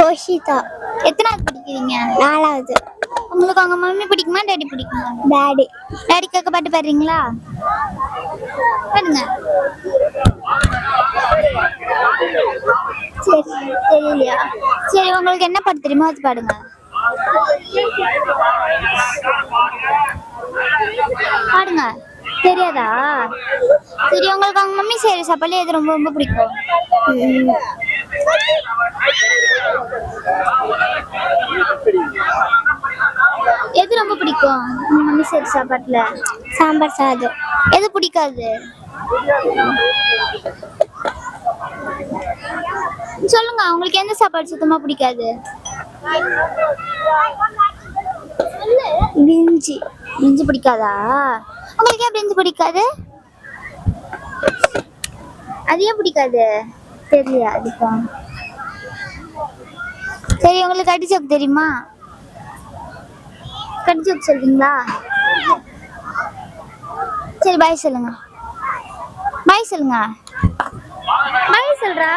கோஷிதா எத்தனாவது படிக்கிறீங்க? நாலாவது. உங்களுக்கு அவங்க மம்மி பிடிக்குமா டாடி பிடிக்குமா? டாடி டாடிக்காக பாட்டு பாடுறீங்களா? பாடுங்க. சரி தெரியலையா? சரி உங்களுக்கு என்ன பாட்டு தெரியுமோ அது பாடுங்க. பாடுங்க. தெரியாதா? சரி உங்களுக்கு அவங்க மம்மி செய்யற சாப்பாடு எது ரொம்ப ரொம்ப பிடிக்கும்? எது ரொம்ப பிடிக்கும்? மம்மி செய்யற சாப்பாட்டுல. சாம்பார் சாதம். எது பிடிக்காது? சொல்லுங்க உங்களுக்கு எந்த சாப்பாடு சுத்தமா பிடிக்காது? பிரிஞ்சி. பிரிஞ்சு பிடிக்காதா? உங்களுக்கு ஏன் பிரிஞ்சு பிடிக்காது? அது ஏன் பிடிக்காது? தெரியல அதுக்கும் சரி உங்களுக்கு கடிச்சோக்கு தெரியுமா? கடிச்சோக்கு சொல்றீங்களா? சரி பாய் சொல்லுங்க. பாய் சொல்லுங்க. பாய் சொல்றா.